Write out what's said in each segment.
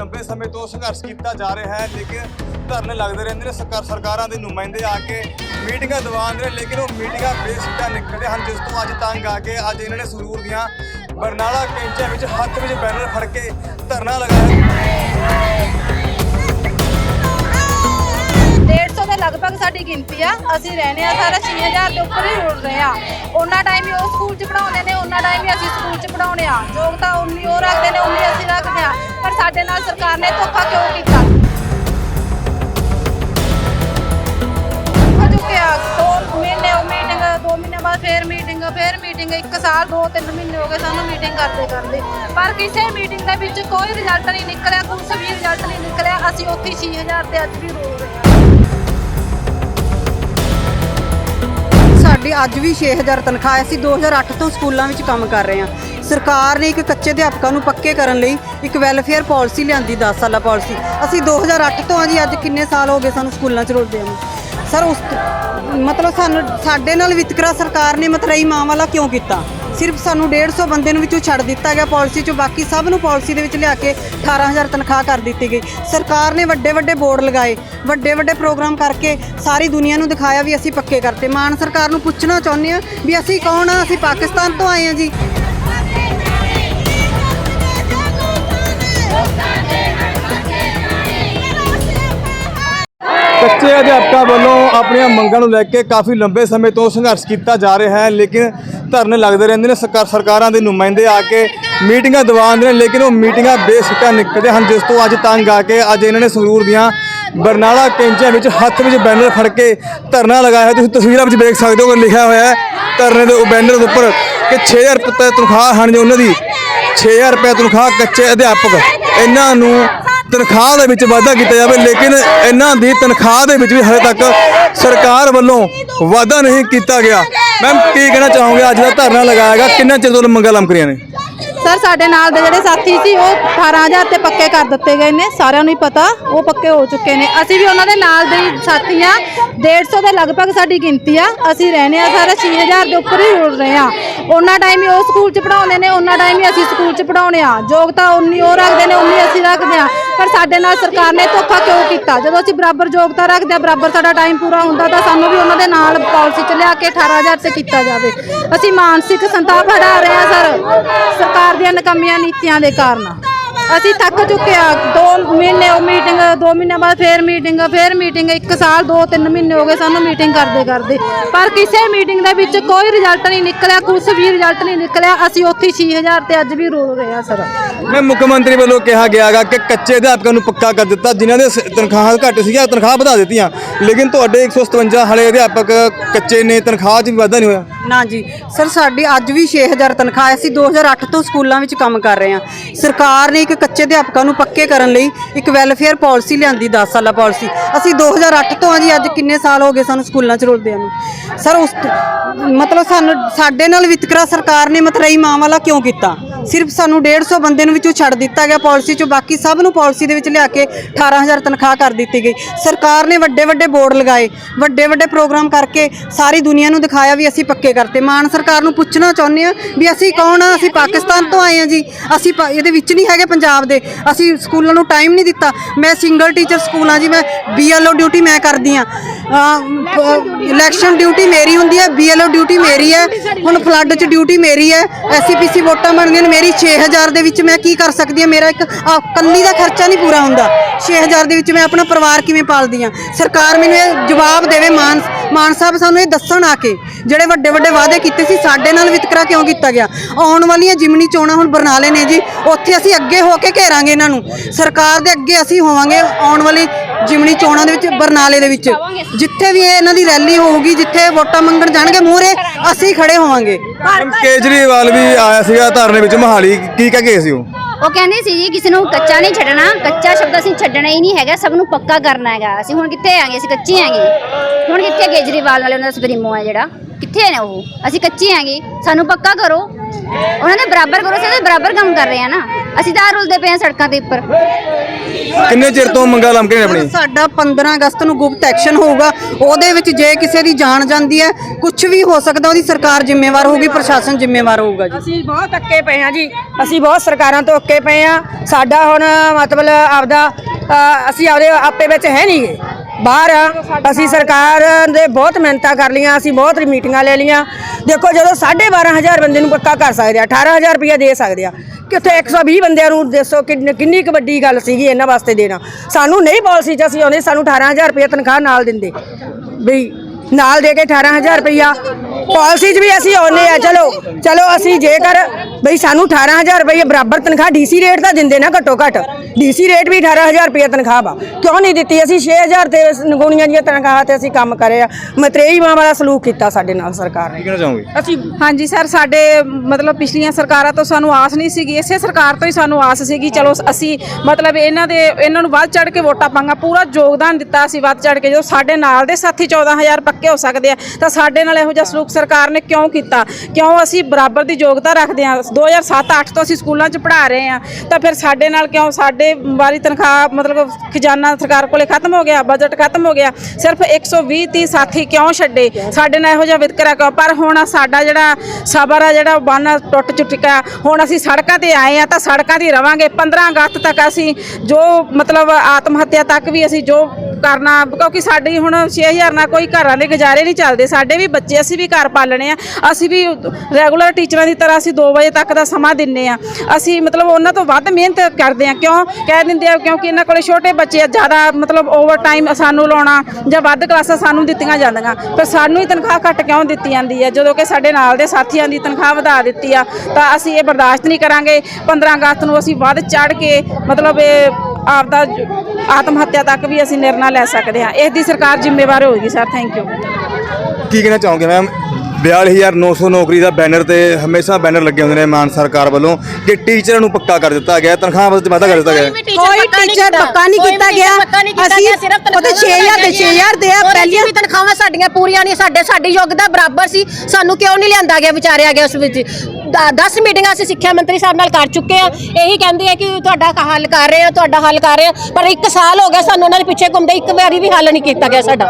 ਲੰਬੇ ਸਮੇਂ ਤੋਂ ਸੰਘਰਸ਼ ਕੀਤਾ ਜਾ ਰਿਹਾ ਹੈ, ਲੇਕਿਨ ਧਰਨੇ ਲੱਗਦੇ ਰਹਿੰਦੇ ਨੇ, ਸਰਕਾਰ ਸਰਕਾਰਾਂ ਦੇ ਨੁਮਾਇੰਦੇ ਆ ਕੇ ਮੀਟਿੰਗਾਂ ਦਿਵਾਉਂਦੇ ਨੇ, ਲੇਕਿਨ ਉਹ ਮੀਟਿੰਗਾਂ ਬੇਸਿੱਟਾ ਨਿਕਲਦੇ ਹਨ, ਜਿਸ ਤੋਂ ਅੱਜ ਤੰਗ ਆ ਕੇ ਅੱਜ ਇਹਨਾਂ ਨੇ ਸੰਗਰੂਰ ਦੀਆਂ ਬਰਨਾਲਾ ਕੈਂਚਾਂ ਵਿੱਚ ਹੱਥ ਵਿੱਚ ਬੈਨਰ ਫੜ ਕੇ ਧਰਨਾ ਲਗਾਇਆ। 150 ਦੇ ਲਗਭਗ ਸਾਡੀ ਗਿਣਤੀ ਆ। ਅਸੀਂ ਰਹਿੰਦੇ ਆ ਸਾਰਾ 6000 ਦੇ ਉੱਪਰ ਹੀ ਰੁੜ ਰਹੇ ਆ ਉਹਨਾਂ ਟਾਈਮ ਹੀ ਉਹ ਸਕੂਲ 'ਚ ਪੜਾਉਂਦੇ ਨੇ, ਉਹਨਾਂ ਟਾਈਮ ਹੀ ਅਸੀਂ ਸਕੂਲ 'ਚ ਪੜਾਉਣੇ ਆ ਯੋਗਤਾ ਉਨੀ ਉਹ ਰੱਖਦੇ ਨੇ, ਉਨੀ ਅਸੀਂ ਰੱਖਦੇ ਆ ਪਰ ਸਾਡੇ ਨਾਲ ਸਰਕਾਰ ਨੇ ਧੋਖਾ ਕਿਉਂ ਕੀਤਾ? ਦੋ ਮਹੀਨੇ ਉਹ ਮੀਟਿੰਗ ਦੋ ਮਹੀਨੇ ਬਾਅਦ ਫੇਰ ਮੀਟਿੰਗ ਫੇਰ ਮੀਟਿੰਗ ਇੱਕ ਸਾਲ, ਦੋ, ਤਿੰਨ ਮਹੀਨੇ ਹੋ ਗਏ ਸਾਨੂੰ ਮੀਟਿੰਗ ਕਰਦੇ ਕਰਦੇ। ਪਰ ਕਿਸੇ ਮੀਟਿੰਗ ਦੇ ਵਿੱਚ ਕੋਈ ਰਿਜ਼ਲਟ ਨਹੀਂ ਨਿਕਲਿਆ ਕੁਝ ਵੀ ਰਿਜ਼ਲਟ ਨਹੀਂ ਨਿਕਲਿਆ। ਅਸੀਂ ਉੱਥੇ 6000 ਤੇ ਅੱਜ ਵੀ ਰੋ ਰਹੇ ਹਾਂ। ਸਾਡੀ ਅੱਜ ਵੀ 6000 ਤਨਖਾਹ ਹੈ। ਅਸੀਂ 2008 ਤੋਂ ਸਕੂਲਾਂ ਵਿੱਚ ਕੰਮ ਕਰ ਰਹੇ ਹਾਂ। ਸਰਕਾਰ ਨੇ ਇੱਕ ਕੱਚੇ ਅਧਿਆਪਕਾਂ ਨੂੰ ਪੱਕੇ ਕਰਨ ਲਈ ਇੱਕ ਵੈਲਫੇਅਰ ਪਾਲਿਸੀ ਲਿਆਂਦੀ 10 ਸਾਲਾ ਪਾਲਿਸੀ ਅਸੀਂ 2008 ਤੋਂ ਆ ਜੀ, ਅੱਜ ਕਿੰਨੇ ਸਾਲ ਹੋ ਗਏ ਸਾਨੂੰ ਸਕੂਲਾਂ 'ਚ ਰੁਲਦੇ ਨੂੰ? ਸਰ, ਉਸ ਮਤਲਬ ਸਾਨੂੰ ਸਾਡੇ ਨਾਲ ਵਿਤਕਰਾ ਸਰਕਾਰ ਨੇ ਮਤਰਈ ਮਾਂ ਵਾਲਾ ਕਿਉਂ ਕੀਤਾ? ਸਿਰਫ ਸਾਨੂੰ 150 ਬੰਦੇ ਨੂੰ ਵਿੱਚੋਂ ਛੱਡ ਦਿੱਤਾ ਗਿਆ ਪਾਲਿਸੀ 'ਚੋਂ, ਬਾਕੀ ਸਭ ਨੂੰ ਪਾਲਿਸੀ ਦੇ ਵਿੱਚ ਲਿਆ ਕੇ 18000 ਤਨਖਾਹ ਕਰ ਦਿੱਤੀ ਗਈ। ਸਰਕਾਰ ਨੇ ਵੱਡੇ ਵੱਡੇ ਬੋਰਡ ਲਗਾਏ, ਵੱਡੇ ਵੱਡੇ ਪ੍ਰੋਗਰਾਮ ਕਰਕੇ ਸਾਰੀ ਦੁਨੀਆ ਨੂੰ ਦਿਖਾਇਆ ਵੀ ਅਸੀਂ ਪੱਕੇ ਕਰਤੇ। ਮਾਨ ਸਰਕਾਰ ਨੂੰ ਪੁੱਛਣਾ ਚਾਹੁੰਦੇ ਆ ਵੀ ਅਸੀਂ ਕੌਣ ਆ? ਅਸੀਂ ਪਾਕਿਸਤਾਨ ਤੋਂ ਆਏ ਆ ਜੀ। ਕੱਚੇ ਅਧਿਆਪਕਾਂ ਵੱਲੋਂ ਆਪਣੀਆਂ ਮੰਗਾਂ ਨੂੰ ਲੈ ਕੇ ਕਾਫੀ ਲੰਬੇ ਸਮੇਂ ਤੋਂ ਸੰਘਰਸ਼ ਕੀਤਾ ਜਾ ਰਿਹਾ ਹੈ, ਲੇਕਿਨ ਧਰਨੇ ਲੱਗਦੇ ਰਹਿੰਦੇ ਨੇ, ਸਰਕਾਰ ਸਰਕਾਰਾਂ ਦੇ ਨੁਮਾਇੰਦੇ ਆ ਕੇ ਮੀਟਿੰਗਾਂ ਦਿਵਾਉਂਦੇ ਨੇ, ਲੇਕਿਨ ਉਹ ਮੀਟਿੰਗਾਂ ਬੇਸਿੱਟਾ ਨਿਕਲਦੇ ਹਨ, ਜਿਸ ਤੋਂ ਅੱਜ ਤੰਗ ਆ ਕੇ ਅੱਜ ਇਹਨਾਂ ਨੇ ਸੰਗਰੂਰ ਦੀਆਂ ਬਰਨਾਲਾ ਕੈਂਚਾਂ ਵਿੱਚ ਹੱਥ ਵਿੱਚ ਬੈਨਰ ਫੜ ਕੇ ਧਰਨਾ ਲਗਾਇਆ ਹੈ। ਤੁਸੀਂ ਤਸਵੀਰਾਂ ਵਿੱਚ ਦੇਖ ਸਕਦੇ ਹੋ ਕਿ ਲਿਖਿਆ ਹੋਇਆ ਹੈ, ਧਰਨੇ ਦੇ ਬੈਨਰ ਦੇ ਉੱਪਰ ਕਿ 6000 ਰੁਪਏ ਤਨਖਾਹ ਹਨ ਜੋ, ਉਹਨਾਂ ਦੀ 6000 ਰੁਪਏ ਤਨਖਾਹ ਕੱਚੇ ਅਧਿਆਪਕ, ਇਹਨਾਂ ਨੂੰ ਤਨਖਾਹ ਦੇ ਵਿੱਚ ਵਾਧਾ ਕੀਤਾ ਜਾਵੇ, ਲੇਕਿਨ ਇਹਨਾਂ ਦੀ ਤਨਖਾਹ ਦੇ ਵਿੱਚ ਵੀ ਹਲੇ ਤੱਕ ਸਰਕਾਰ ਵੱਲੋਂ ਵਾਧਾ ਨਹੀਂ ਕੀਤਾ ਗਿਆ। ਮੈਮ ਕੀ ਕਹਿਣਾ ਚਾਹੋਗੇ? ਅੱਜ ਦਾ ਧਰਨਾ ਲਗਾਇਆ ਗਿਆ। ਕਿੰਨਾ ਚਿਰ ਤੋਂ ਮੰਗਾਂ ਲੰਮਕਰੀਆਂ ਨੇ? ਸਰ, ਸਾਡੇ ਨਾਲ ਦੇ ਜਿਹੜੇ ਸਾਥੀ ਸੀ, ਉਹ 18000 ਤੇ ਪੱਕੇ ਕਰ ਦਿੱਤੇ ਗਏ ਨੇ, ਸਾਰਿਆਂ ਨੂੰ ਹੀ ਪਤਾ, ਉਹ ਪੱਕੇ ਹੋ ਚੁੱਕੇ ਨੇ। ਅਸੀਂ ਵੀ ਉਹਨਾਂ ਦੇ ਨਾਲ ਦੇ ਹੀ ਸਾਥੀ ਆ 150 ਦੇ ਲਗਭਗ ਸਾਡੀ ਗਿਣਤੀ ਆ, ਅਸੀਂ ਰਹਿੰਦੇ ਆ ਸਾਰਾ 6000 ਦੇ ਉੱਪਰ ਹੀ ਉੜ ਰਹੇ ਆ ਉਹਨਾਂ ਟਾਈਮ ਹੀ ਉਹ ਸਕੂਲ 'ਚ ਪੜਾਉਂਦੇ ਨੇ, ਉਹਨਾਂ ਟਾਈਮ ਹੀ ਅਸੀਂ ਸਕੂਲ 'ਚ ਪੜਾਉਣੇ ਆ ਯੋਗਤਾ ਉਨੀ ਉਹ ਰੱਖਦੇ ਨੇ, ਉਨੀ ਅਸੀਂ ਰੱਖਦੇ ਆ ਪਰ ਸਾਡੇ ਨਾਲ ਸਰਕਾਰ ਨੇ ਧੋਖਾ ਕਿਉਂ ਕੀਤਾ? ਜਦੋਂ ਅਸੀਂ ਬਰਾਬਰ ਯੋਗਤਾ ਰੱਖਦੇ ਆ ਬਰਾਬਰ ਸਾਡਾ ਟਾਈਮ ਪੂਰਾ ਹੁੰਦਾ, ਤਾਂ ਸਾਨੂੰ ਵੀ ਉਹਨਾਂ ਦੇ ਨਾਲ ਪਾਲਿਸੀ 'ਚ ਲਿਆ ਕੇ 18000 ਤੇ ਕੀਤਾ ਜਾਵੇ। ਅਸੀਂ ਮਾਨਸਿਕ ਸੰਤਾਪ ਹਟਾ ਰਹੇ ਆ ਸਰ। ਸਰਕਾਰ ਦੀਆਂ ਨਕਮੀਆਂ ਨੀਤੀਆਂ ਦੇ ਕਾਰਨ। ਅਸੀਂ ਥੱਕ ਚੁੱਕੇ ਆ ਦੋ ਮਹੀਨੇ ਉਹ ਮੀਟਿੰਗ ਦੋ ਮਹੀਨੇ ਬਾਅਦ ਫੇਰ ਮੀਟਿੰਗ ਫੇਰ ਮੀਟਿੰਗ ਇੱਕ ਸਾਲ ਦੋ ਤਿੰਨ ਮਹੀਨੇ ਹੋ ਗਏ ਸਾਨੂੰ ਮੀਟਿੰਗ ਕਰਦੇ ਕਰਦੇ। ਪਰ ਕਿਸੇ ਮੀਟਿੰਗ ਦੇ ਵਿੱਚ ਕੋਈ ਰਿਜ਼ਲਟ ਨਹੀਂ ਨਿਕਲਿਆ ਕੁਝ ਵੀ ਰਿਜ਼ਲਟ ਨਹੀਂ ਨਿਕਲਿਆ। ਅਸੀਂ ਉੱਥੇ 6000 ਤੇ ਅੱਜ ਵੀ ਰੋ ਰਹੇ ਆ ਸਰ। ਮੈਂ ਮੁੱਖ ਮੰਤਰੀ ਵੱਲੋਂ ਕਿਹਾ ਗਿਆਗਾ ਕਿ ਕੱਚੇ ਅਧਿਆਪਕਾਂ ਨੂੰ ਪੱਕਾ ਕਰ ਦਿੱਤਾ। ਜਿਨ੍ਹਾਂ ਦੇ ਤਨਖਾਹਾਂ ਘੱਟ ਸੀਗੀਆਂ ਤਨਖਾਹ ਵਧਾ ਦਿੱਤੀਆਂ। ਲੇਕਿਨ ਤੁਹਾਡੇ 157 ਹਲੇ ਅਧਿਆਪਕ ਕੱਚੇ ਨੇ ਤਨਖਾਹ 'ਚ ਵੀ ਵਾਧਾ ਨਹੀਂ ਹੋਇਆ। ਨਾ ਜੀ ਸਰ ਸਾਡੀ ਅੱਜ ਵੀ 6000 ਤਨਖਾਹ ਹੈ। ਅਸੀਂ 2008 ਤੋਂ ਸਕੂਲਾਂ ਵਿੱਚ ਕੰਮ ਕਰ ਰਹੇ ਹਾਂ। ਸਰਕਾਰ ਨੇ ਇੱਕ ਕੱਚੇ ਅਧਿਆਪਕਾਂ ਨੂੰ ਪੱਕੇ ਕਰਨ ਲਈ ਇੱਕ ਵੈਲਫੇਅਰ ਪਾਲਿਸੀ ਲਿਆਂਦੀ 10 ਸਾਲਾ ਪਾਲਿਸੀ ਅਸੀਂ 2008 ਤੋਂ ਆ ਜੀ, ਅੱਜ ਕਿੰਨੇ ਸਾਲ ਹੋ ਗਏ ਸਾਨੂੰ ਸਕੂਲਾਂ 'ਚ ਰੁਲਦਿਆਂ ਨੂੰ? ਸਰ ਉਸ ਮਤਲਬ ਸਾਨੂੰ ਸਾਡੇ ਨਾਲ ਵਿਤਕਰਾ ਸਰਕਾਰ ਨੇ ਮਤਰਈ ਮਾਂ ਵਾਲਾ ਕਿਉਂ ਕੀਤਾ? ਸਿਰਫ ਸਾਨੂੰ 150 ਬੰਦੇ ਨੂੰ ਵਿੱਚੋਂ ਛੱਡ ਦਿੱਤਾ ਗਿਆ ਪਾਲਿਸੀ 'ਚੋਂ, ਬਾਕੀ ਸਭ ਨੂੰ ਪਾਲਿਸੀ ਦੇ ਵਿੱਚ ਲਿਆ ਕੇ 18000 ਤਨਖਾਹ ਕਰ ਦਿੱਤੀ ਗਈ। ਸਰਕਾਰ ਨੇ ਵੱਡੇ ਵੱਡੇ ਬੋਰਡ ਲਗਾਏ, ਵੱਡੇ ਵੱਡੇ ਪ੍ਰੋਗਰਾਮ ਕਰਕੇ ਸਾਰੀ ਦੁਨੀਆ ਨੂੰ ਦਿਖਾਇਆ ਵੀ ਅਸੀਂ ਪੱਕੇ ਕਰਤੇ। ਮਾਨ ਸਰਕਾਰ ਨੂੰ ਪੁੱਛਣਾ ਚਾਹੁੰਦੇ ਆ ਵੀ ਅਸੀਂ ਕੌਣ ਆ? ਅਸੀਂ ਪਾਕਿਸਤਾਨ ਤੋਂ ਆਏ ਆ ਜੀ। ਅਸੀਂ ਪਾ- ਇਹਦੇ ਵਿੱਚ ਨਹੀਂ ਹੈਗੇ ਪੰਜਾਬ ਦੇ। ਅਸੀਂ ਸਕੂਲਾਂ ਨੂੰ ਟਾਈਮ ਨਹੀਂ ਦਿੱਤਾ। ਮੈਂ ਸਿੰਗਲ ਟੀਚਰ ਸਕੂਲ ਆ ਜੀ, ਮੈਂ ਬੀਐਲਓ ਡਿਊਟੀ ਮੈਂ ਕਰਦੀ ਆ ਇਲੈਕਸ਼ਨ ਡਿਊਟੀ ਮੇਰੀ ਹੁੰਦੀ ਹੈ ਬੀਐਲਓ ਡਿਊਟੀ ਮੇਰੀ ਹੈ। ਹੁਣ ਫਲੱਡ 'ਚ ਡਿਊਟੀ ਮੇਰੀ ਹੈ। ਐਸਸੀਪੀਸੀ ਵੋਟਾਂ ਬਣਦੀਆਂ ਨੇ ਮੇਰੀ 6000 ਦੇ ਵਿੱਚ ਮੈਂ ਕੀ ਕਰ ਸਕਦੀ ਹਾਂ? ਮੇਰਾ ਇੱਕ ਆਹ, ਕੱਲੀ ਦਾ ਖਰਚਾ ਨਹੀਂ ਪੂਰਾ ਹੁੰਦਾ। 6000 ਦੇ ਵਿੱਚ ਮੈਂ ਆਪਣਾ ਪਰਿਵਾਰ ਕਿਵੇਂ ਪਾਲਦੀ ਹਾਂ? ਸਰਕਾਰ ਮੈਨੂੰ ਇਹ ਜਵਾਬ ਦੇਵੇ ਮਾਨ ਮਾਨ ਸਾਹਿਬ ਸਾਨੂੰ ਇਹ ਦੱਸਣ ਆ ਕੇ ਜਿਹੜੇ ਵੱਡੇ ਵੱਡੇ ਵਾਅਦੇ ਕੀਤੇ ਸੀ ਸਾਡੇ ਨਾਲ ਵਿਤਕਰਾ ਕਿਉਂ ਕੀਤਾ ਗਿਆ? ਆਉਣ ਵਾਲੀਆਂ ਜਿਮਨੀ ਚੋਣਾਂ ਹੁਣ ਬਰਨਾਲੇ ਨੇ ਜੀ ਉੱਥੇ ਅਸੀਂ ਅੱਗੇ ਹੋ ਕੇ ਘੇਰਾਂਗੇ ਇਹਨਾਂ ਨੂੰ। ਸਰਕਾਰ ਦੇ ਅੱਗੇ ਅਸੀਂ ਹੋਵਾਂਗੇ ਆਉਣ ਵਾਲੀ ਜਿਮਨੀ ਚੋਣਾਂ ਦੇ ਵਿੱਚ ਬਰਨਾਲੇ ਦੇ ਵਿੱਚ। ਜਿੱਥੇ ਵੀ ਇਹ ਇਹਨਾਂ ਦੀ ਰੈਲੀ ਹੋਊਗੀ ਜਿੱਥੇ ਵੋਟਾਂ ਮੰਗਣ ਜਾਣਗੇ ਮੂਹਰੇ ਅਸੀਂ ਖੜੇ ਹੋਵਾਂਗੇ। ਕੇਜਰੀਵਾਲ ਵੀ ਆਇਆ ਸੀਗਾ ਧਰਨੇ ਵਿੱਚ ਮਹਾਲੀ। ਕੀ ਕਹਿ ਗਏ ਸੀ ਉਹ? ਉਹ ਕਹਿੰਦੇ ਸੀ ਜੀ ਕਿਸੇ ਨੂੰ ਕੱਚਾ ਨਹੀਂ ਛੱਡਣਾ। ਕੱਚਾ ਸ਼ਬਦ ਅਸੀਂ ਛੱਡਣਾ ਹੀ ਨਹੀਂ ਹੈਗਾ ਸਭ ਨੂੰ ਪੱਕਾ ਕਰਨਾ ਹੈਗਾ। ਅਸੀਂ ਹੁਣ ਕਿੱਥੇ ਆਂਗੇ ਅਸੀਂ ਕੱਚੇ ਆਂਗੇ ਹੁਣ ਕਿੱਥੇ ਕੇਜਰੀਵਾਲ ਵਾਲੇ ਉਹਨਾਂ ਦਾ ਸੁਪਰੀਮੋ ਹੈ ਜਿਹੜਾ? ਕਿੱਥੇ ਨੇ ਉਹ? ਅਸੀਂ ਕੱਚੇ ਆਂਗੇ ਸਾਨੂੰ ਪੱਕਾ ਕਰੋ। ਉਹਨਾਂ ਦੇ ਬਰਾਬਰ ਕਰੋ ਅਸੀਂ ਉਹਦੇ ਬਰਾਬਰ ਕੰਮ ਕਰ ਰਹੇ ਆ ਨਾ। ਅਸੀਂ ਤਾਂ ਰੁਲਦੇ ਪਏ ਆ ਸੜਕਾਂ ਦੇ ਉੱਪਰ। ਕਿੰਨੇ ਚਿਰ ਤੋਂ ਮੰਗਾ ਲੰਮਕੇ ਨੇ ਆਪਣੀ? ਸਾਡਾ 15 ਅਗਸਤ ਨੂੰ ਗੁਪਤ ਐਕਸ਼ਨ ਹੋਊਗਾ। ਉਹਦੇ ਵਿੱਚ ਜੇ ਕਿਸੇ ਦੀ ਜਾਨ ਜਾਂਦੀ ਹੈ ਕੁਝ ਵੀ ਹੋ ਸਕਦਾ ਉਹਦੀ ਸਰਕਾਰ ਜ਼ਿੰਮੇਵਾਰ ਹੋਊਗੀ ਪ੍ਰਸ਼ਾਸਨ ਜ਼ਿੰਮੇਵਾਰ ਹੋਊਗਾ ਜੀ। ਅਸੀਂ ਬਹੁਤ ਅੱਕੇ ਪਏ ਆ ਜੀ। ਅਸੀਂ ਬਹੁਤ ਸਰਕਾਰਾਂ ਤੋਂ ਅੱਕੇ ਪਏ ਆ ਸਾਡਾ ਹੁਣ ਮਤਲਬ ਆਪਦਾ ਅਸੀਂ ਆਪਦੇ ਆਪੇ ਵਿੱਚ ਹੈ ਨਹੀਂਗੇ ਬਾਹਰ ਆ। ਅਸੀਂ ਸਰਕਾਰ ਦੇ ਬਹੁਤ ਮਿਹਨਤਾਂ ਕਰ ਲੀਆਂ ਅਸੀਂ ਬਹੁਤ ਮੀਟਿੰਗਾਂ ਲੈ ਲੀਆਂ ਦੇਖੋ ਜਦੋਂ 12500 ਬੰਦੇ ਨੂੰ ਪੱਕਾ ਕਰ ਸਕਦੇ ਆ 18000 ਰੁਪਇਆ ਦੇ ਸਕਦੇ ਆ, ਕਿੱਥੇ 120 ਬੰਦਿਆਂ ਨੂੰ ਦੱਸੋ ਕਿੰਨੀ ਕੁ ਵੱਡੀ ਗੱਲ ਸੀਗੀ ਇਹਨਾਂ ਵਾਸਤੇ ਦੇਣਾ। ਸਾਨੂੰ ਨਹੀਂ ਪਾਲਿਸੀ ਚ ਅਸੀਂ ਆਉਂਦੇ, ਸਾਨੂੰ 18000 ਰੁਪਇਆ ਤਨਖਾਹ ਨਾਲ ਦਿੰਦੇ। ਬਈ ਨਾਲ ਦੇ ਕੇ 18000 ਰੁਪਇਆ ਪਾਲਿਸੀ 'ਚ ਵੀ ਅਸੀਂ ਆਉਂਦੇ ਆ ਚਲੋ ਚਲੋ ਅਸੀਂ ਜੇਕਰ ਬਈ ਸਾਨੂੰ 18000 ਰੁਪਏ ਬਰਾਬਰ ਤਨਖਾਹ ਡੀਸੀ ਰੇਟ ਦਾ ਦਿੰਦੇ ਨਾ ਘੱਟੋ ਘੱਟ ਡੀਸੀ ਰੇਟ ਵੀ 18000 ਰੁਪਏ ਤਨਖਾਹ ਵਾ। ਕਿਉਂ ਨਹੀਂ ਦਿੱਤੀ? ਅਸੀਂ 6000 ਤੇ ਨਗੂਣੀਆਂ ਦੀਆਂ ਤਨਖਾਹਾਂ ਤੇ ਅਸੀਂ ਕੰਮ ਕਰੇ ਆ। ਮਤਰੇਈ ਮਾਂ ਵਾਲਾ ਸਲੂਕ ਕੀਤਾ ਸਾਡੇ ਨਾਲ ਸਰਕਾਰ ਨੇ। ਚਾਹੋਗੇ? ਅਸੀਂ ਹਾਂਜੀ ਸਰ ਸਾਡੇ ਮਤਲਬ ਪਿਛਲੀਆਂ ਸਰਕਾਰਾਂ ਤੋਂ ਸਾਨੂੰ ਆਸ ਨਹੀਂ ਸੀਗੀ। ਇਸੇ ਸਰਕਾਰ ਤੋਂ ਹੀ ਸਾਨੂੰ ਆਸ ਸੀਗੀ ਚਲੋ ਅਸੀਂ ਮਤਲਬ ਇਹਨਾਂ ਦੇ ਇਹਨਾਂ ਨੂੰ ਵੱਧ ਚੜ ਕੇ ਵੋਟਾਂ ਪਾਂਗਾ। ਪੂਰਾ ਯੋਗਦਾਨ ਦਿੱਤਾ ਅਸੀਂ ਵੱਧ ਚੜ ਕੇ। ਜੋ ਸਾਡੇ ਨਾਲ ਦੇ ਸਾਥੀ 14000 ਪੱਕੇ ਹੋ ਸਕਦੇ ਆ ਤਾਂ ਸਾਡੇ ਨਾਲ ਇਹੋ ਜਿਹਾ ਸਲੂਕ ਸਰਕਾਰ ਨੇ ਕਿਉਂ ਕੀਤਾ? ਕਿਉਂ ਅਸੀਂ ਬਰਾਬਰ ਦੀ ਯੋਗਤਾ ਰੱਖਦੇ ਆ 2007-8 ਤੋਂ ਅਸੀਂ ਸਕੂਲਾਂ 'ਚ ਪੜ੍ਹਾ ਰਹੇ ਹਾਂ। ਤਾਂ ਫਿਰ ਸਾਡੇ ਨਾਲ ਕਿਉਂ ਸਾਡੇ ਵਾਰੀ ਤਨਖਾਹ ਮਤਲਬ ਖਜ਼ਾਨਾ ਸਰਕਾਰ ਕੋਲੇ ਖਤਮ ਹੋ ਗਿਆ ਬਜਟ ਖਤਮ ਹੋ ਗਿਆ। ਸਿਰਫ 120 30 ਸਾਥੀ ਕਿਉਂ ਛੱਡੇ? ਸਾਡੇ ਨਾਲ ਇਹੋ ਜਿਹਾ ਵਿਤਕਰਾ ਕਿਉਂ? ਪਰ ਹੁਣ ਸਾਡਾ ਜਿਹੜਾ ਸਬਰ ਆ, ਜਿਹੜਾ ਬੰਨ ਟੁੱਟ ਚੁੱਕਾ ਹੁਣ ਅਸੀਂ ਸੜਕਾਂ ਤੇ ਆਏ ਆ ਤਾਂ ਸੜਕਾਂ ਤੇ ਹੀ ਰਵਾਂਗੇ। 15 ਅਗਸਤ ਤੱਕ ਅਸੀਂ ਜੋ ਮਤਲਬ ਆਤਮ ਹੱਤਿਆ ਤੱਕ ਵੀ ਅਸੀਂ ਜੋ ਕਰਨਾ, ਕਿਉਂਕਿ ਸਾਡੀ ਹੁਣ 6000 ਨਾਲ ਕੋਈ ਘਰਾਂ ਦੇ ਗੁਜ਼ਾਰੇ ਨਹੀਂ ਚੱਲਦੇ। ਸਾਡੇ ਵੀ ਬੱਚੇ, ਅਸੀਂ ਵੀ ਘਰ ਪਾਲਣੇ ਆ। ਅਸੀਂ ਵੀ ਰੈਗੂਲਰ ਟੀਚਰਾਂ ਦੀ ਤਰ੍ਹਾਂ ਅਸੀਂ 2 ਵਜੇ ਤੱਕ ਦਾ ਸਮਾਂ ਦਿੰਨੇ ਆ। ਅਸੀਂ ਮਤਲਬ ਉਹਨਾਂ ਤੋਂ ਵੱਧ ਮਿਹਨਤ ਕਰਦੇ ਆ। ਕਿਉਂ? ਕਹਿ ਦਿੰਦੇ ਆ ਕਿਉਂਕਿ ਇਹਨਾਂ ਕੋਲੇ ਛੋਟੇ ਬੱਚੇ ਆ, ਜ਼ਿਆਦਾ ਮਤਲਬ ਓਵਰ ਟਾਈਮ ਸਾਨੂੰ ਲਾਉਣਾ ਜਾਂ ਵੱਧ ਕਲਾਸਾਂ ਸਾਨੂੰ ਦਿੱਤੀਆਂ ਜਾਂਦੀਆਂ। ਪਰ ਸਾਨੂੰ ਹੀ ਤਨਖਾਹ ਘੱਟ ਕਿਉਂ ਦਿੱਤੀ ਜਾਂਦੀ ਹੈ ਜਦੋਂ ਕਿ ਸਾਡੇ ਨਾਲ ਦੇ ਸਾਥੀਆਂ ਦੀ ਤਨਖਾਹ ਵਧਾ ਦਿੱਤੀ ਆ, ਤਾਂ ਅਸੀਂ ਇਹ ਬਰਦਾਸ਼ਤ ਨਹੀਂ ਕਰਾਂਗੇ। 15 ਅਗਸਤ ਨੂੰ ਅਸੀਂ ਵੱਧ ਚੜ ਕੇ ਮਤਲਬ ਇਹ ਆਪਦਾ ਆਤਮ ਹੱਤਿਆ ਤੱਕ ਵੀ ਅਸੀਂ ਨਿਰਣਾ ਲੈ ਸਕਦੇ ਹਾਂ ਇਸ ਦੀ ਸਰਕਾਰ ਜ਼ਿੰਮੇਵਾਰ ਹੋਏਗੀ ਸਰ ਥੈਂਕ ਯੂ ਕੀ ਕਹਿਣਾ ਚਾਹੋਗੇ ਮੈਮ 42900 ਨੌਕਰੀ ਦਾ ਬੈਨਰ ਤੇ ਹਮੇਸ਼ਾ ਬੈਨਰ ਲੱਗੇ ਹੁੰਦੇ ਨੇ ਮਾਨ ਸਰਕਾਰ ਵੱਲੋਂ ਕਿ ਟੀਚਰਾਂ ਨੂੰ ਪੱਕਾ ਕਰ ਦਿੱਤਾ ਗਿਆ ਤਨਖਾਹ ਵਿੱਚ ਵਾਧਾ ਕਰ ਦਿੱਤਾ ਗਿਆ। ਕੋਈ ਟੀਚਰ ਪੱਕਾ ਨਹੀਂ ਕੀਤਾ। ਗਿਆ। ਅਸੀਂ ਉਹਦੇ 6000 ਤੇ 6000 ਦੇ ਆ ਪਹਿਲੀਆਂ। ਵੀ ਤਨਖਾਹਾਂ ਸਾਡੀਆਂ ਪੂਰੀਆਂ ਨਹੀਂ ਸਾਡੇ ਸਾਡੀ ਯੋਗਤਾ ਬਰਾਬਰ ਸੀ ਸਾਨੂੰ ਕਿਉਂ ਨਹੀਂ ਲਿਆਂਦਾ ਗਿਆ ਵਿਚਾਰਿਆ ਗਿਆ ਉਸ ਵਿੱਚ? 10 ਮੀਟਿੰਗਾਂ ਅਸੀਂ ਸਿੱਖਿਆ ਮੰਤਰੀ ਸਾਹਿਬ ਨਾਲ ਕਰ ਚੁੱਕੇ ਆ ਇਹੀ ਕਹਿੰਦੇ ਆ ਕਿ ਤੁਹਾਡਾ ਹੱਲ ਕਰ ਰਹੇ ਆ ਤੁਹਾਡਾ ਹੱਲ ਕਰ ਰਹੇ ਆ। ਪਰ ਇੱਕ ਸਾਲ ਹੋ ਗਿਆ ਸਾਨੂੰ ਉਹਨਾਂ ਦੇ ਪਿੱਛੇ ਘੁੰਮਦੇ ਇੱਕ ਵਾਰੀ ਵੀ ਹੱਲ ਨਹੀਂ ਕੀਤਾ ਗਿਆ ਸਾਡਾ।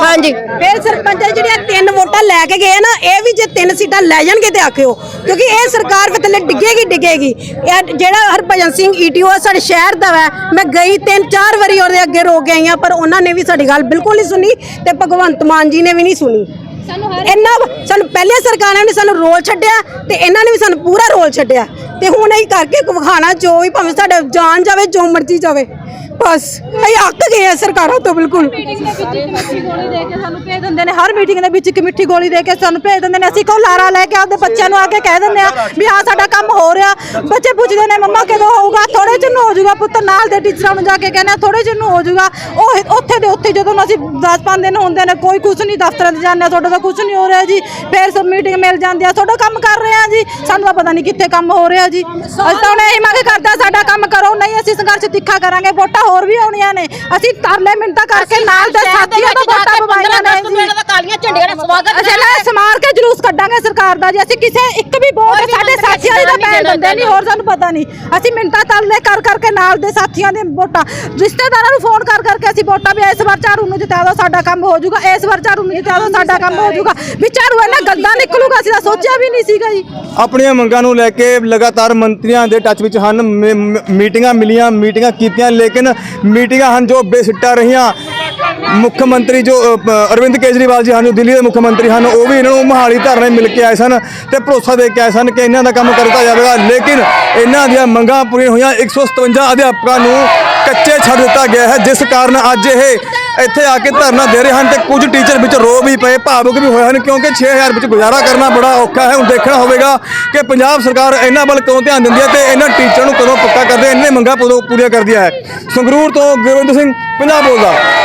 ਹਾਂਜੀ। ਫਿਰ ਸਰਪੰਚਾਂ ਜਿਹੜੀਆਂ ਤਿੰਨ ਵੋਟਾਂ ਲੈ ਕੇ ਗਏ ਨਾ ਇਹ ਵੀ ਜੇ ਤਿੰਨ ਸੀਟਾਂ ਲੈ ਜਾਣਗੇ ਤੇ ਆਖਿਓ। ਕਿਉਂਕਿ ਇਹ ਸਰਕਾਰ ਫਿਰ ਥੱਲੇ ਡਿੱਗੇਗੀ ਡਿੱਗੇਗੀ। ਇਹ ਜਿਹੜਾ ਹਰਭਜਨ ਸਿੰਘ ਈਟੀਓ ਸਾਡੇ ਸ਼ਹਿਰ ਦਾ ਵਾ ਮੈਂ ਗਈ ਤਿੰਨ ਚਾਰ ਵਾਰੀ ਉਹਦੇ ਅੱਗੇ ਰੋ ਕੇ ਆਈ ਹਾਂ ਪਰ ਉਹਨਾਂ ਨੇ ਵੀ ਸਾਡੀ ਗੱਲ ਬਿਲਕੁਲ ਨਹੀਂ ਸੁਣੀ ਤੇ ਭਗਵੰਤ ਮਾਨ ਜੀ ਨੇ ਵੀ ਨਹੀਂ ਸੁਣੀ। ਇੰਨਾ ਸਾਨੂੰ ਪਹਿਲੇ ਸਰਕਾਰਾਂ ਨੇ ਸਾਨੂੰ ਰੋਲ ਛੱਡਿਆ ਤੇ ਇਹਨਾਂ ਨੇ ਵੀ ਸਾਨੂੰ ਪੂਰਾ ਰੋਲ ਛੱਡਿਆ ਤੇ ਹੁਣ ਇਹ ਕਰਕੇ ਵਿਖਾਣਾ ਜੋ ਵੀ ਭਾਵੇਂ ਸਾਡਾ ਜਾਨ ਜਾਵੇ, ਜੋ ਮਰਜ਼ੀ ਜਾਵੇ। ਬਸ, ਅਸੀਂ ਅੱਕ ਗਏ ਆ ਸਰਕਾਰਾਂ ਤੋਂ ਬਿਲਕੁਲ। ਮੀਟਿੰਗ ਦੇ ਵਿੱਚ ਇੱਕ ਮਿੱਠੀ ਗੋਲੀ ਦੇ ਕੇ ਸਾਨੂੰ ਭੇਜ ਦਿੰਦੇ ਨੇ, ਹਰ ਮੀਟਿੰਗ ਦੇ ਵਿੱਚ ਇੱਕ ਮਿੱਠੀ ਗੋਲੀ ਦੇ ਕੇ ਸਾਨੂੰ ਭੇਜ ਦਿੰਦੇ ਨੇ, ਅਸੀਂ ਕੋ ਲਾਰਾ ਲੈ ਕੇ ਆਪਦੇ ਬੱਚਿਆਂ ਨੂੰ ਆ ਕੇ ਕਹਿ ਦਿੰਦੇ ਆ ਵੀ ਹਾਂ ਸਾਡਾ ਕੰਮ ਹੋ ਰਿਹਾ। ਬੱਚੇ ਪੁੱਛਦੇ ਨੇ, ਮੰਮਾ ਕਦੋਂ ਹੋਊਗਾ? ਥੋੜੇ ਚਿਰ ਨੂੰ ਹੋ ਜਾਊਗਾ ਪੁੱਤ, ਨਾਲ ਦੇ ਟੀਚਰਾਂ ਨੂੰ ਜਾ ਕੇ ਕਹਿੰਦੇ ਥੋੜੇ ਚਿਰ ਨੂੰ ਹੋ ਜਾਊਗਾ ਉਹ ਉੱਥੇ ਦੇ ਉੱਥੇ ਜਦੋਂ ਅਸੀਂ 10 ਦਿਨ ਹੁੰਦੇ ਨੇ, ਕੋਈ ਕੁਝ ਨਹੀਂ, ਦਫ਼ਤਰਾਂ 'ਚ ਜਾਂਦੇ ਆ, ਤੁਹਾਡਾ ਤਾਂ ਕੁਝ ਨਹੀਂ ਹੋ ਰਿਹਾ ਜੀ। ਫੇਰ ਸਭ ਮੀਟਿੰਗ ਮਿਲ ਜਾਂਦੀ ਆ, ਤੁਹਾਡਾ ਕੰਮ ਕਰ ਰਹੇ ਆ ਜੀ। ਸਾਨੂੰ ਤਾਂ ਪਤਾ ਨਹੀਂ ਕਿੱਥੇ ਕੰਮ ਹੋ ਰਿਹਾ ਜੀ। ਅਸੀਂ ਤਾਂ ਹੁਣ ਇਹੀ ਮੰਗ ਕਰਦਾ ਸਾਡਾ ਕੰਮ ਕਰੋ, ਨਹੀਂ ਅਸੀਂ ਸੰਘਰਸ਼ ਤਿੱਖਾ ਕਰਾਂਗੇ, ਵੋਟਾਂ ਹੋਰ ਵੀ ਆਉਣੀਆਂ ਨੇ। ਅਸੀਂ ਤਰਲੇ ਮਿੰਟਾਂ ਕਰਕੇ ਨਾਲ ਦੇ ਸਾਥੀਆਂ ਤੋਂ ਵੋਟਾਂ ਪਵਾਈਆਂ ਨੇ ਜੀ। ਇਹਨਾਂ ਦਾ ਕਾਲੀਆਂ ਝੰਡੀਆਂ ਦਾ ਸਵਾਗਤ ਅਸੀਂ ਨਾ ਸਮਾਰ ਕੇ ਜਲੂਸ ਕੱਢਾਂਗੇ ਸਰਕਾਰ ਦਾ ਜੀ। ਅਸੀਂ ਕਿਸੇ ਇੱਕ ਵੀ ਵੋਟ ਸਾਡੇ ਸਾਥੀਆਂ ਦੀ ਤਾਂ ਪੈਣ ਦਿੰਦੇ ਨਹੀਂ ਹੋਰ ਸਾਨੂੰ ਪਤਾ ਨਹੀਂ। ਅਸੀਂ ਮਿੰਟਾਂ ਤਰਲੇ ਕਰ ਕਰਕੇ ਨਾਲ ਦੇ ਸਾਥੀਆਂ ਦੇ ਵੋਟਾਂ ਰਿਸ਼ਤੇਦਾਰਾਂ ਨੂੰ ਫੋਨ ਕਰ ਕਰਕੇ ਅਸੀਂ ਵੋਟਾਂ ਵੀ ਇਸ ਵਾਰ ਝਾੜੂ ਨੂੰ ਜਿਤਾ ਦਿਓ ਸਾਡਾ ਕੰਮ ਹੋ ਜਾਊਗਾ ਇਸ ਵਾਰ ਝਾੜੂ ਨੂੰ ਜਿਤਾ ਦਿਓ ਸਾਡਾ ਕੰਮ ਹੋ ਜਾਊਗਾ। ਵੀ ਝਾੜੂ ਇੰਨਾ ਗੰਦਾ ਨਿਕਲੂਗਾ ਅਸੀਂ ਤਾਂ ਸੋਚਿਆ ਵੀ ਨਹੀਂ ਸੀਗਾ ਜੀ। ਆਪਣੀਆਂ ਮੰਗਾਂ ਨੂੰ ਲੈ ਕੇ ਲਗਾਤਾਰ ਮੰਤਰੀਆਂ ਦੇ ਟੱਚ ਵਿੱਚ ਹਨ ਮੀਟਿੰਗਾਂ ਮਿਲੀਆਂ ਮੀਟਿੰਗਾਂ ਕੀਤੀਆਂ ਲੇਕਿਨ ਮੀਟਿੰਗਾਂ ਹਨ ਜੋ ਬੇਸਿੱਟਾ ਰਹੀਆਂ। ਮੁੱਖ ਮੰਤਰੀ ਜੋ ਅਰਵਿੰਦ ਕੇਜਰੀਵਾਲ ਜੀ ਹਨ, ਜੋ ਦਿੱਲੀ ਦੇ ਮੁੱਖ ਮੰਤਰੀ ਹਨ, ਉਹ ਵੀ ਇਹਨਾਂ ਨੂੰ ਮਹਾਲੀ ਧਰਨੇ ਮਿਲ ਕੇ ਆਏ ਸਨ ਤੇ ਭਰੋਸਾ ਦੇ ਕੇ ਆਏ ਸਨ ਕਿ ਇਹਨਾਂ ਦਾ ਕੰਮ ਕਰਤਾ ਜਾਵੇਗਾ। ਲੇਕਿਨ ਇਹਨਾਂ ਦੀਆਂ ਮੰਗਾਂ ਪੂਰੀਆਂ ਹੋਈਆਂ। 157 ਅਧਿਆਪਕਾਂ ਨੂੰ ਕੱਚੇ ਛੱਡ ਦਿੱਤਾ ਗਿਆ ਹੈ। ਜਿਸ ਕਾਰਨ ਅੱਜ ਇਹ ਇੱਥੇ ਆ ਕੇ ਧਰਨਾ ਦੇ ਰਹੇ ਹਨ ਤੇ ਕੁਝ ਟੀਚਰ ਵਿੱਚ ਰੋ ਵੀ ਪਏ, ਭਾਵੁਕ ਵੀ ਹੋਏ ਹਨ ਕਿਉਂਕਿ 6000 ਵਿੱਚ ਗੁਜ਼ਾਰਾ ਕਰਨਾ ਬੜਾ ਔਖਾ ਹੈ। ਹੁਣ ਦੇਖਣਾ ਹੋਵੇਗਾ ਕਿ ਪੰਜਾਬ ਸਰਕਾਰ ਇਹਨਾਂ ਵੱਲ ਕਦੋਂ ਧਿਆਨ ਦਿੰਦੀ ਹੈ ਤੇ ਇਹਨਾਂ ਟੀਚਰਾਂ ਨੂੰ ਕਦੋਂ ਪੱਕਾ ਕਰਦੇ ਇਹਨਾਂ ਮੰਗਾਂ ਕਦੋਂ ਪੂਰੀਆਂ ਕਰਦੀ ਹੈ। ਸੰਗਰੂਰ ਤੋਂ ਗੁਰਵਿੰਦਰ ਸਿੰਘ, ਪੰਜਾਬ ਬੋਲਦਾ।